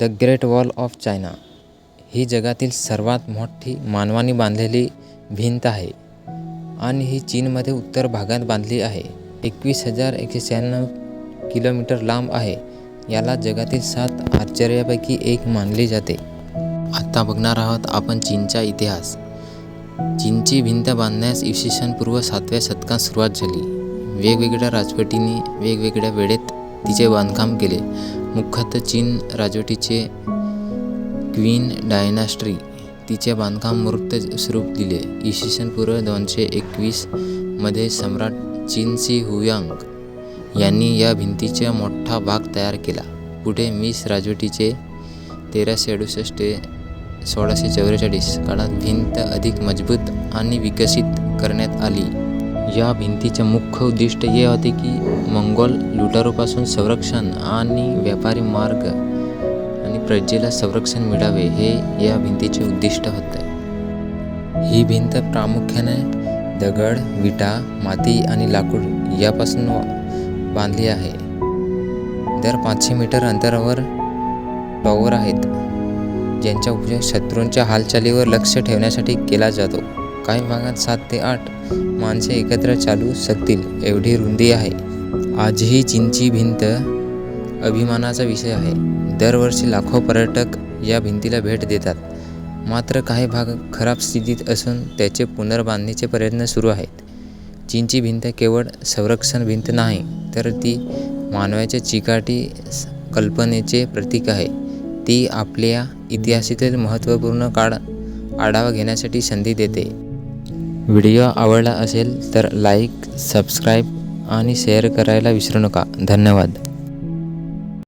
The great wall of China. ही जगातील सर्वात मोठी मानवाने बांधलेली भिंत आहे आणि ही चीनमध्ये उत्तर भागात बांधली आहे. एकवीस हजार एकशे शहाण्णव किलोमीटर लांब आहे. याला जगातील सात आश्चर्यापैकी एक मानले जाते. आत्ता बघणार आहोत आपण चीनचा इतिहास. चीनची भिंत बांधण्यास इसवी सन पूर्व सातव्या शतकात सुरुवात झाली. वेगवेगळ्या राजवटींनी वेगवेगळ्या वेळेत तिचे बांधकाम केले. मुख्यतः चीन राजवटीचे क्वीन डायनास्ट्री तिचे बांधकाम मूर्त स्वरूप दिले. इसवी सन पूर्व दोनशे एकवीसमध्ये सम्राट चीनसी हुयांग यांनी या भिंतीचा मोठा भाग तयार केला. पुढे मिस राजवटीचे तेराशे अडुसष्ट ते सोळाशे चौवेचाळीस काळात भिंत अधिक मजबूत आणि विकसित करण्यात आली. या भिंतीचे मुख्य उद्दिष्ट हे होते की मंगोल लुटारोपासून संरक्षण आणि व्यापारी मार्ग आणि प्रजेला संरक्षण मिळावे हे या भिंतीचे उद्दिष्ट होते. ही भिंत प्रामुख्याने दगड विटा माती आणि लाकूड यापासून बांधली आहे. दर पाचशे मीटर अंतरावर टॉवर आहेत ज्यांचा उपयोग शत्रूंच्या हालचालीवर लक्ष ठेवण्यासाठी केला जातो. काही भागात सात ते आठ माणसे एकत्र चालू शकतील एवढी रुंदी आहे. आजही चीनची भिंत अभिमानाचा विषय आहे. दरवर्षी लाखो पर्यटक या भिंतीला भेट देतात. मात्र काही भाग खराब स्थितीत असून त्याचे पुनर्बांधणीचे प्रयत्न सुरू आहेत. चीनची भिंत केवळ संरक्षण भिंत नाही तर ती मानवाच्या चिकाटी कल्पनेचे प्रतीक आहे. ती आपल्या इतिहासातील महत्त्वपूर्ण काळ आढावा घेण्यासाठी संधी देते. व्हिडिओ आवडला असेल तर लाईक सबस्क्राईब आणि शेअर करायला विसरू नका. धन्यवाद.